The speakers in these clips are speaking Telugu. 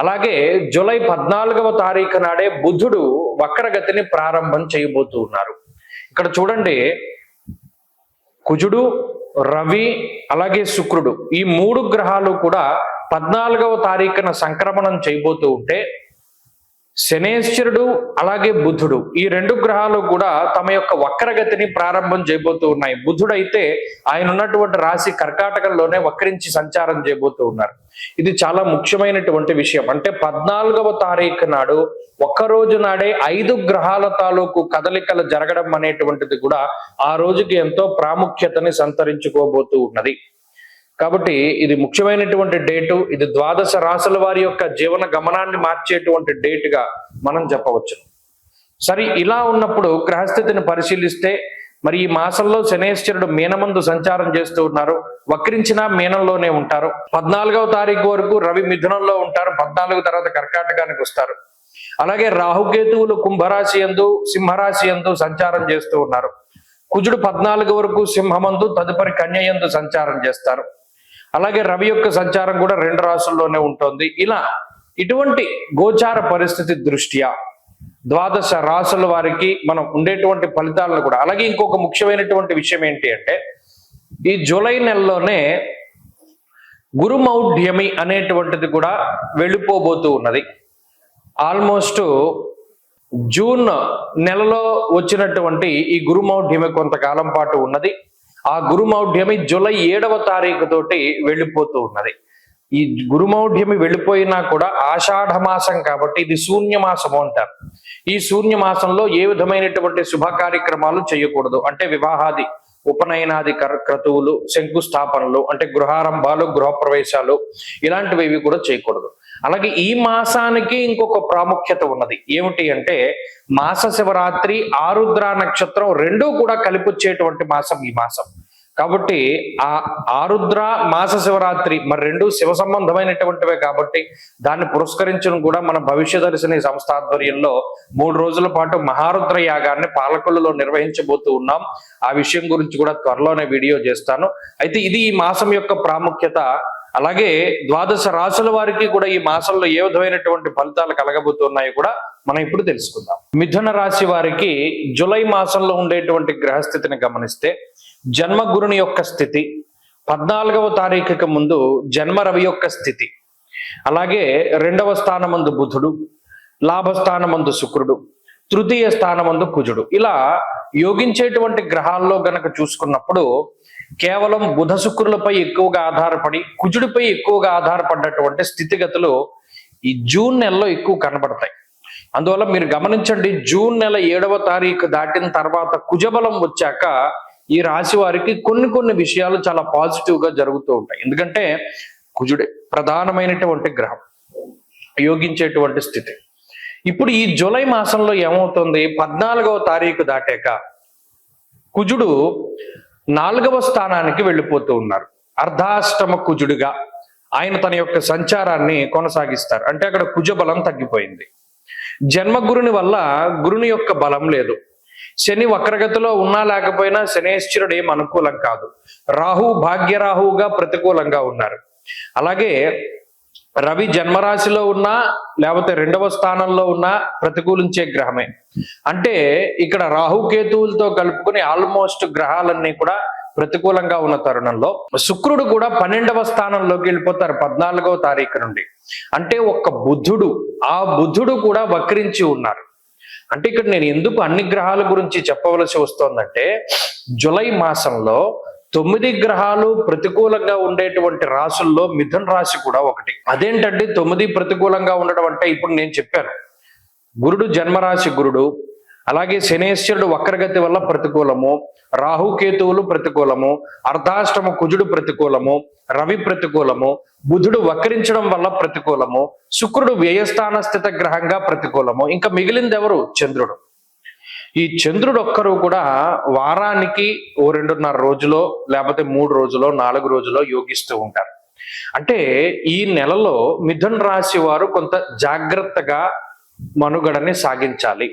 అలాగే జూలై పద్నాలుగవ తారీఖు నాడే బుధుడు వక్రగతిని ప్రారంభం చేయబోతూ ఉన్నారు. ఇక్కడ చూడండి కుజుడు రవి అలాగే శుక్రుడు ఈ మూడు గ్రహాలు కూడా పద్నాలుగవ తారీఖున సంక్రమణం చేయబోతూ ఉంటే శనేశ్వరుడు అలాగే బుధుడు. ఈ రెండు గ్రహాలు కూడా తమ యొక్క వక్రగతిని ప్రారంభం చేయబోతూ ఉన్నాయి. బుధుడు అయితే ఆయన ఉన్నటువంటి రాశి కర్కాటకంలోనే వక్రించి సంచారం చేయబోతూ ఉన్నారు. ఇది చాలా ముఖ్యమైనటువంటి విషయం. అంటే పద్నాలుగవ తారీఖు నాడు ఒక్క రోజు నాడే ఐదు గ్రహాల తాలూకు కదలికలు జరగడం అనేటువంటిది కూడా ఆ రోజుకి ఎంతో ప్రాముఖ్యతని సంతరించుకోబోతూ ఉన్నది. కాబట్టి ఇది ముఖ్యమైనటువంటి డేటు ఇది ద్వాదశ రాసుల వారి యొక్క జీవన గమనాన్ని మార్చేటువంటి డేటుగా మనం చెప్పవచ్చు. సరే ఇలా ఉన్నప్పుడు గ్రహస్థితిని పరిశీలిస్తే మరి ఈ మాసంలో శనేశ్వరుడు మీనమందు సంచారం చేస్తూ ఉన్నారు. వక్రించిన మీనంలోనే ఉంటారు. పద్నాలుగవ తారీఖు వరకు రవి మిథునంలో ఉంటారు. పద్నాలుగు తర్వాత కర్కాటకానికి వస్తారు. అలాగే రాహుకేతువులు కుంభరాశి ఎందు సింహరాశి ఎందు సంచారం చేస్తూ ఉన్నారు. కుజుడు పద్నాలుగు వరకు సింహమందు తదుపరి కన్య ఎందు సంచారం చేస్తారు. అలాగే రవి యొక్క సంచారం కూడా రెండు రాసుల్లోనే ఉంటుంది. ఇలా ఇటువంటి గోచార పరిస్థితి దృష్ట్యా ద్వాదశ రాసుల వారికి మనం ఉండేటువంటి ఫలితాలను కూడా అలాగే ఇంకొక ముఖ్యమైనటువంటి విషయం ఏంటి అంటే ఈ జూలై నెలలోనే గురుమౌఢ్యమి అనేటువంటిది కూడా వెళ్ళిపోబోతూ ఉన్నది. ఆల్మోస్ట్ జూన్ నెలలో వచ్చినటువంటి ఈ గురుమౌఢ్యమి కొంతకాలం పాటు ఉన్నది. ఆ గురుమౌఢ్యమి జూలై ఏడవ తారీఖు తోటి వెళ్ళిపోతూ ఉన్నది. ఈ గురుమౌఢ్యమి వెళ్ళిపోయినా కూడా ఆషాఢ మాసం కాబట్టి ఇది శూన్య మాసము అంటారు. ఈ శూన్య మాసంలో ఏ విధమైనటువంటి శుభ కార్యక్రమాలు చేయకూడదు. అంటే వివాహాది ఉపనయనాది కర్ క్రతువులు శంకుస్థాపనలు అంటే గృహారంభాలు గృహప్రవేశాలు ఇలాంటివి ఏవి కూడా చేయకూడదు. అలాగే ఈ మాసానికి ఇంకొక ప్రాముఖ్యత ఉన్నది. ఏమిటి అంటే మాస శివరాత్రి ఆరుద్ర నక్షత్రం రెండూ కూడా కలిపొచ్చేటువంటి మాసం ఈ మాసం. కాబట్టి ఆ ఆరుద్ర మాస శివరాత్రి మరి రెండు శివ సంబంధమైనటువంటివే కాబట్టి దాన్ని పురస్కరించడం కూడా మన భవిష్య దర్శిని సంస్థ ఆధ్వర్యంలో మూడు రోజుల పాటు మహారుద్ర యాగాన్ని పాలకొల్లులో నిర్వహించబోతూ ఉన్నాం. ఆ విషయం గురించి కూడా త్వరలోనే వీడియో చేస్తాను. అయితే ఇది ఈ మాసం యొక్క ప్రాముఖ్యత. అలాగే ద్వాదశ రాసుల వారికి కూడా ఈ మాసంలో ఏ విధమైనటువంటి ఫలితాలు కలగబోతున్నాయో కూడా మనం ఇప్పుడు తెలుసుకుందాం. మిథున రాశి వారికి జూలై మాసంలో ఉండేటువంటి గ్రహస్థితిని గమనిస్తే జన్మ గురుని యొక్క స్థితి పద్నాలుగవ తారీఖుకి ముందు జన్మ రవి యొక్క స్థితి అలాగే రెండవ స్థానమందు బుధుడు లాభస్థానమందు శుక్రుడు తృతీయ స్థానమందు కుజుడు. ఇలా యోగించేటువంటి గ్రహాల్లో గనక చూసుకున్నప్పుడు కేవలం బుధ శుక్రులపై ఎక్కువగా ఆధారపడి కుజుడిపై ఎక్కువగా ఆధారపడ్డటువంటి స్థితిగతులు ఈ జూన్ నెలలో ఎక్కువ కనబడతాయి. అందువల్ల మీరు గమనించండి జూన్ నెల ఏడవ తారీఖు దాటిన తర్వాత కుజబలం వచ్చాక ఈ రాశి వారికి కొన్ని కొన్ని విషయాలు చాలా పాజిటివ్గా జరుగుతూ ఉంటాయి. ఎందుకంటే కుజుడే ప్రధానమైనటువంటి గ్రహం యోగించేటువంటి స్థితి. ఇప్పుడు ఈ జూలై మాసంలో ఏమవుతుంది? పద్నాలుగవ తారీఖు దాటాక కుజుడు నాలుగవ స్థానానికి వెళ్ళిపోతూ ఉన్నారు. అర్ధాష్టమ కుజుడిగా ఆయన తన యొక్క సంచారాన్ని కొనసాగిస్తారు. అంటే అక్కడ కుజ బలం తగ్గిపోయింది. జన్మ గురుని వల్ల గురుని యొక్క బలం లేదు. శని వక్రగతిలో ఉన్నా లేకపోయినా శనేశ్వరుడు ఏం అనుకూలం కాదు. రాహు భాగ్యరాహువుగా ప్రతికూలంగా ఉన్నారు. అలాగే రవి జన్మరాశిలో ఉన్నా లేకపోతే రెండవ స్థానంలో ఉన్నా ప్రతికూలించే గ్రహమే. అంటే ఇక్కడ రాహుకేతువులతో కలుపుకుని ఆల్మోస్ట్ గ్రహాలన్నీ కూడా ప్రతికూలంగా ఉన్న తరుణంలో శుక్రుడు కూడా పన్నెండవ స్థానంలోకి వెళ్ళిపోతారు పద్నాలుగవ తారీఖు నుండి. అంటే ఒక్క బుద్ధుడు ఆ బుద్ధుడు కూడా వక్రించి ఉన్నారు. అంటే ఇక్కడ నేను ఎందుకు అన్ని గ్రహాల గురించి చెప్పవలసి వస్తోందంటే జులై మాసంలో తొమ్మిది గ్రహాలు ప్రతికూలంగా ఉండేటువంటి రాసుల్లో మిథున్ రాశి కూడా ఒకటి. అదేంటంటే తొమ్మిది ప్రతికూలంగా ఉండడం అంటే ఇప్పుడు నేను చెప్పాను. గురుడు జన్మరాశి గురుడు అలాగే శనేశ్వరుడు వక్రగతి వల్ల ప్రతికూలము రాహుకేతువులు ప్రతికూలము అర్ధాష్టమ కుజుడు ప్రతికూలము రవి ప్రతికూలము బుధుడు వక్రించడం వల్ల ప్రతికూలము శుక్రుడు వ్యయస్థాన స్థిత గ్రహంగా ప్రతికూలము. ఇంకా మిగిలింది ఎవరు? చంద్రుడు. ఈ చంద్రుడు ఒక్కరు కూడా వారానికి ఓ రెండున్నర రోజులో లేకపోతే మూడు రోజులో నాలుగు రోజులో యోగిస్తూ ఉంటారు. అంటే ఈ నెలలో మిథున్ రాశి వారు కొంత జాగ్రత్తగా మనుగడని సాగించాలి.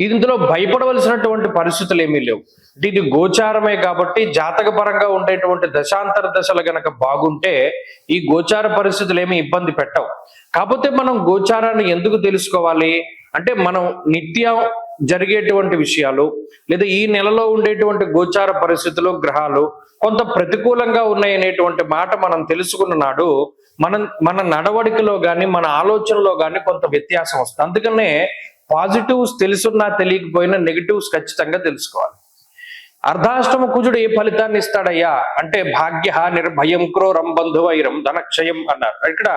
ఇందులో భయపడవలసినటువంటి పరిస్థితులు ఏమీ లేవు. అంటే ఇది గోచారమే కాబట్టి జాతక పరంగా ఉండేటువంటి దశాంతర దశలు గనక బాగుంటే ఈ గోచార పరిస్థితులు ఏమి ఇబ్బంది పెట్టవు. కాకపోతే మనం గోచారాన్ని ఎందుకు తెలుసుకోవాలి? అంటే మనం నిత్యం జరిగేటువంటి విషయాలు లేదా ఈ నెలలో ఉండేటువంటి గోచార పరిస్థితులు గ్రహాలు కొంత ప్రతికూలంగా ఉన్నాయనేటువంటి మాట మనం తెలుసుకున్న నాడు మనం మన నడవడికలో కానీ మన ఆలోచనలో కానీ కొంత వ్యత్యాసం వస్తుంది. అందుకనే పాజిటివ్స్ తెలుసున్నా తెలియకపోయినా నెగిటివ్స్ ఖచ్చితంగా తెలుసుకోవాలి. అర్ధాష్టమ కుజుడు ఏ ఫలితాన్ని ఇస్తాడయ్యా? అంటే భాగ్య నిర్భయం క్రోరం బంధువైరం ధనక్షయం అన్నారు. ఇక్కడ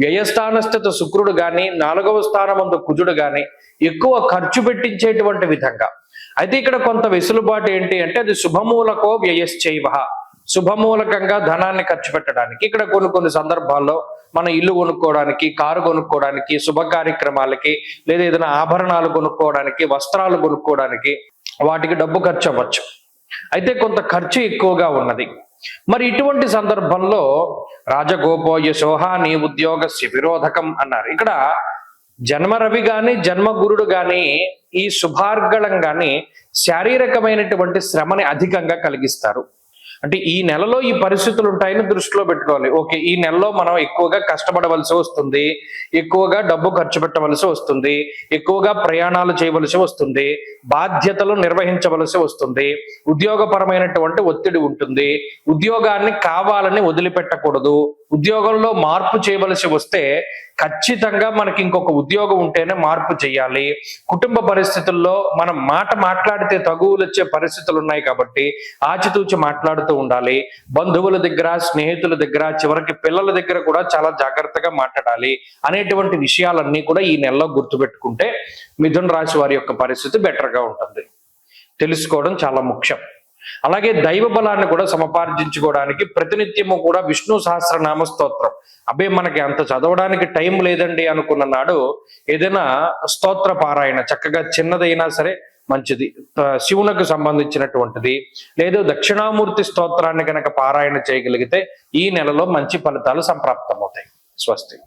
వ్యయస్థానస్థిత శుక్రుడు గాని నాలుగవ స్థానమందు కుజుడు గాని ఎక్కువ ఖర్చు పెట్టించేటువంటి విధంగా. అయితే ఇక్కడ కొంత వెసులుబాటు ఏంటి అంటే అది శుభమూలకో వ్యయశ్చైవ. శుభమూలకంగా ధనాన్ని ఖర్చు పెట్టడానికి. ఇక్కడ కొన్ని కొన్ని సందర్భాల్లో మన ఇల్లు కొనుక్కోవడానికి కారు కొనుక్కోవడానికి శుభ కార్యక్రమాలకి లేదా ఏదైనా ఆభరణాలు కొనుక్కోవడానికి వస్త్రాలు కొనుక్కోవడానికి వాటికి డబ్బు ఖర్చు అవ్వచ్చు. అయితే కొంత ఖర్చు ఎక్కువగా ఉన్నది. మరి ఇటువంటి సందర్భంలో రాజగోపోయ శోహాని ఉద్యోగ విరోధకం అన్నారు. ఇక్కడ జన్మ రవి గాని జన్మ గురుడు గాని ఈ శుభార్గళం గాని శారీరకమైనటువంటి శ్రమని అధికంగా కలిగిస్తారు. అంటే ఈ నెలలో ఈ పరిస్థితులు ఉంటాయని దృష్టిలో పెట్టుకోవాలి. ఓకే ఈ నెలలో మనం ఎక్కువగా కష్టపడవలసి వస్తుంది ఎక్కువగా డబ్బు ఖర్చు పెట్టవలసి వస్తుంది ఎక్కువగా ప్రయాణాలు చేయవలసి వస్తుంది బాధ్యతలు నిర్వహించవలసి వస్తుంది ఉద్యోగపరమైనటువంటి ఒత్తిడి ఉంటుంది ఉద్యోగాన్ని కావాలని వదిలిపెట్టకూడదు ఉద్యోగంలో మార్పు చేయవలసి వస్తే ఖచ్చితంగా మనకి ఇంకొక ఉద్యోగం ఉంటేనే మార్పు చేయాలి. కుటుంబ పరిస్థితుల్లో మనం మాట మాట్లాడితే తగువులు వచ్చే పరిస్థితులు ఉన్నాయి కాబట్టి ఆచితూచి మాట్లాడుతూ ఉండాలి. బంధువుల దగ్గర స్నేహితుల దగ్గర చివరికి పిల్లల దగ్గర కూడా చాలా జాగ్రత్తగా మాట్లాడాలి అనేటువంటి విషయాలన్నీ కూడా ఈ నెలలో గుర్తుపెట్టుకుంటే మిథున రాశి వారి యొక్క పరిస్థితి బెటర్గా ఉంటుంది. తెలుసుకోవడం చాలా ముఖ్యం. అలాగే దైవ బలాన్ని కూడా సమపార్జించుకోవడానికి ప్రతినిత్యము కూడా విష్ణు సహస్రనామ స్తోత్రం. అబ్బే మనకి అంత చదవడానికి టైం లేదండి అనుకున్న నాడు ఏదైనా స్తోత్ర పారాయణ చక్కగా చిన్నదైనా సరే మంచిది. శివునకు సంబంధించినటువంటిది లేదు దక్షిణామూర్తి స్తోత్రాన్ని కనుక పారాయణ చేయగలిగితే ఈ నెలలో మంచి ఫలితాలు సంప్రాప్తమవుతాయి. స్వస్తి.